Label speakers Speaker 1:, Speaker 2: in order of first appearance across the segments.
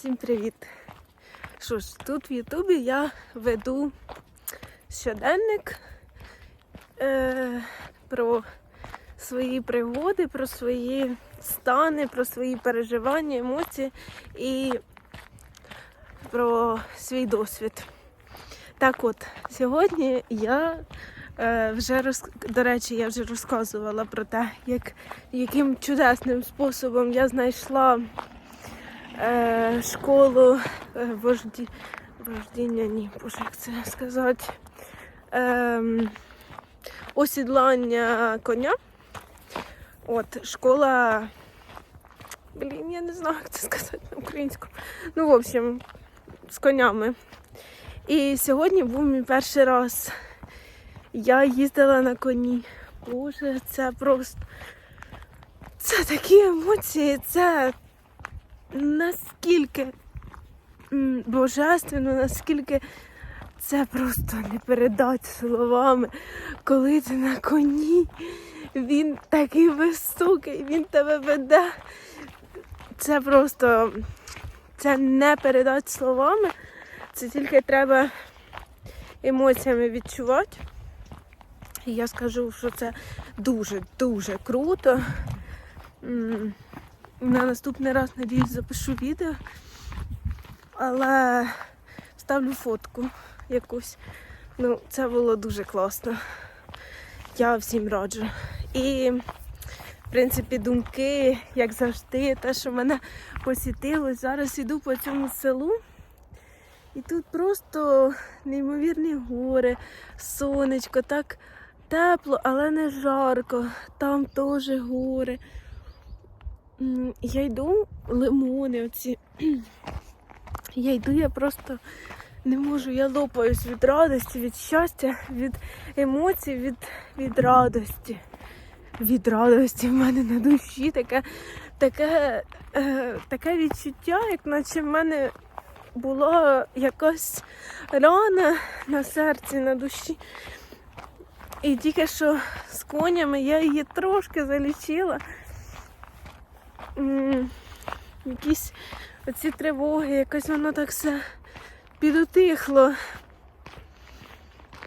Speaker 1: Всім привіт! Що ж, тут в Ютубі я веду щоденник е, про свої пригоди, про свої стани, про свої переживання, емоції і про свій досвід. Так от, сьогодні я е, вже роз... до речі, я вже розказувала про те, як, яким чудесним способом я знайшла е, школу е, вожді... вождіння, ні, боже, як це сказати. Е, осідлання коня. От, школа. Блін, я не знаю, як це сказати на українському. Ну, в общем, з конями. І сьогодні був мій перший раз. Я їздила на коні. Боже, це просто. Це такі емоції, це наскільки божественно, наскільки це просто не передати словами, коли ти на коні, він такий високий, він тебе веде. Це просто це не передати словами. Це тільки треба емоціями відчувати. І я скажу, що це дуже-дуже круто. На наступний раз, надіюсь, запишу відео. Але ставлю фотку якусь. Ну, це було дуже класно. Я всім раджу. І, в принципі, думки, як завжди, те, що мене посітило. Зараз іду по цьому селу. І тут просто неймовірні гори, сонечко, так тепло, але не жарко. Там теж гори. Я йду лимони оці. Я йду, я просто не можу, я лопаюсь від радості, від щастя, від емоцій, від, від радості. Від радості в мене на душі таке, таке, е, таке відчуття, як наче в мене була якась рана на серці, на душі. І тільки що з конями я її трошки залічила. Якісь оці тривоги, якось воно так все підутихло.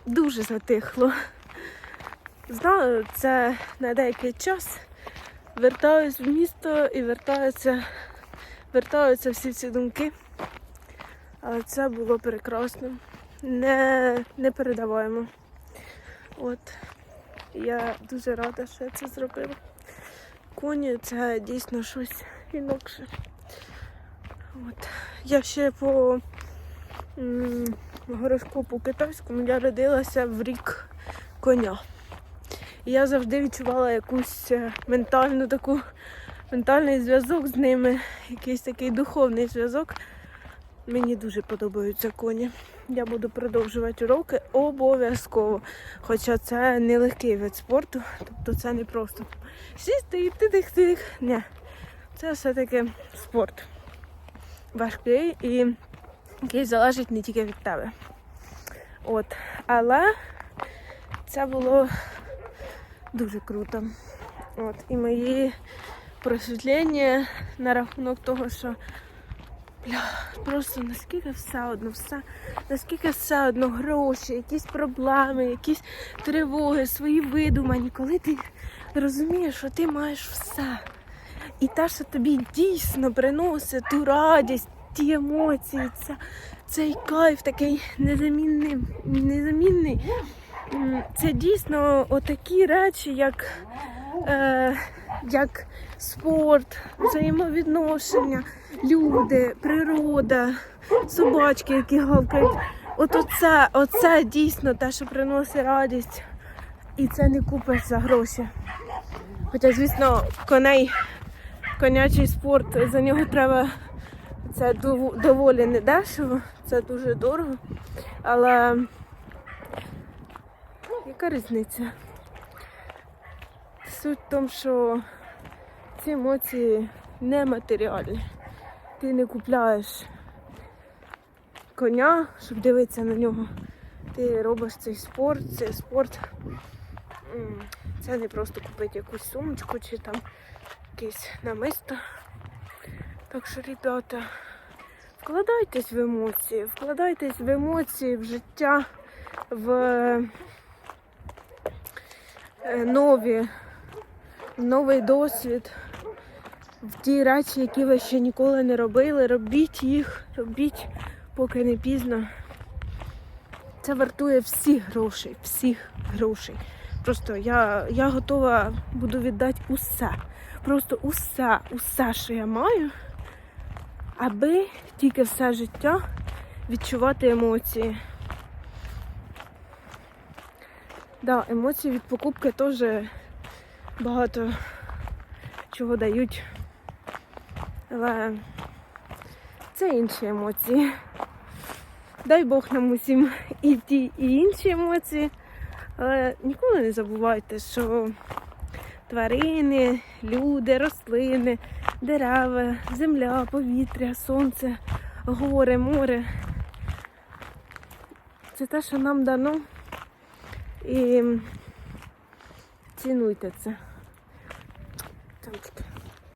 Speaker 1: Дуже затихло. Знаю, це на деякий час. Вертаюсь в місто і вертаються, вертаються всі ці думки. Але це було прекрасно. Не, не передаваємо. От. Я дуже рада, що я це зробила. Коні це дійсно щось інакше. От. Я ще по м, гороскопу китайському я родилася в рік коня. І я завжди відчувала якусь е, ментальну таку ментальний зв'язок з ними, якийсь такий духовний зв'язок. Мені дуже подобаються коні. Я буду продовжувати уроки обов'язково. Хоча це не легкий вид спорту, тобто це не просто сісти і тих-тих. Ні, це все-таки спорт важкий і який залежить не тільки від тебе. От. Але це було дуже круто. От. І мої просвітлення на рахунок того, що Бля, просто наскільки все одно, все, наскільки все одно гроші, якісь проблеми, якісь тривоги, свої видумані, коли ти розумієш, що ти маєш все. І те, що тобі дійсно приносить ту радість, ті емоції, це, цей кайф такий незамінний, незамінний. Це дійсно отакі речі, як, е, як спорт, взаємовідношення, люди, природа, собачки, які гавкають. От оце, оце дійсно те, що приносить радість. І це не купиш за гроші. Хоча, звісно, коней, конячий спорт, за нього треба це доволі недешево, це дуже дорого. Але яка різниця? Суть в тому, що ці емоції нематеріальні. Ти не купляєш коня, щоб дивитися на нього. Ти робиш цей спорт, цей спорт. Це не просто купити якусь сумочку чи там якесь намисто. Так що, ребята, Вкладайтесь в емоції, вкладайтесь в емоції, в життя, в е, нові, новий досвід, в ті речі, які ви ще ніколи не робили. Робіть їх, робіть, поки не пізно. Це вартує всіх грошей, всіх грошей. Просто я, я готова буду віддати усе. Просто усе, усе, що я маю, аби тільки все життя відчувати емоції. Да, емоції від покупки теж багато чого дають. Але це інші емоції. Дай Бог нам усім і ті, і інші емоції. Але ніколи не забувайте, що тварини, люди, рослини, дерева, земля, повітря, сонце, гори, море. Це те, що нам дано. І цінуйте це. Таке.